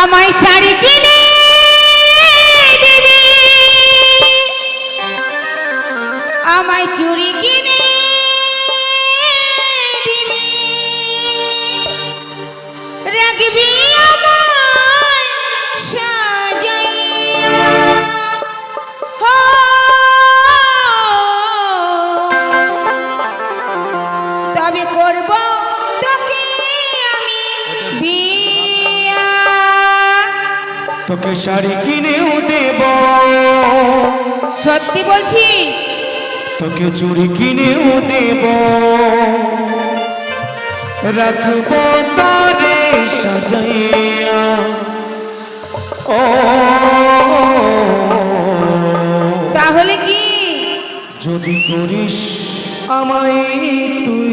আমায় শাড়ি কিনে দিবি। আমায় চুড়ি কিনে দিবি। রাখবি তবে করব তোকে শাড়ি কিনেও দেব। সত্যি বলছি? তোকে চুড়ি কিনেও দেব। রাখব তারে সাজাইয়া। ও তাহলে কি? যদি করিস আমায় তুই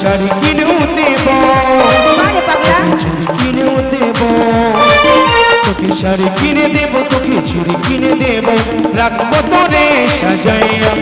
শাড়ি কিনেও দেব কিনেও দেব তোকে শাড়ি কিনে দেব, তোকে ছুরি কিনে দেব, রাখব তোরে সাজাইয়া।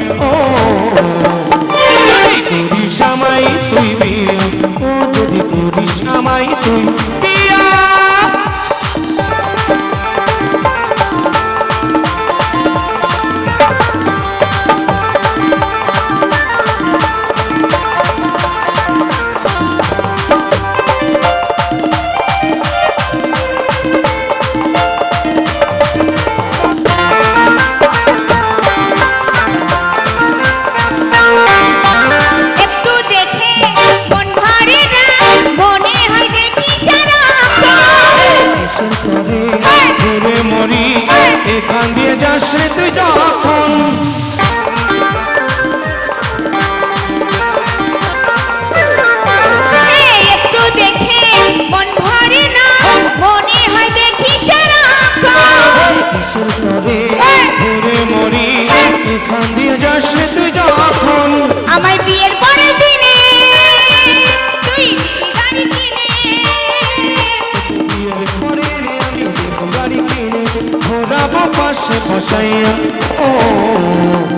ঘুরে মরি এখান দিয়ে যাস রে তুই যখন। ঘুরে মরি এখান দিয়ে যাস তুই যখন। বিয়ের পরের পাশে বসাইয়া ও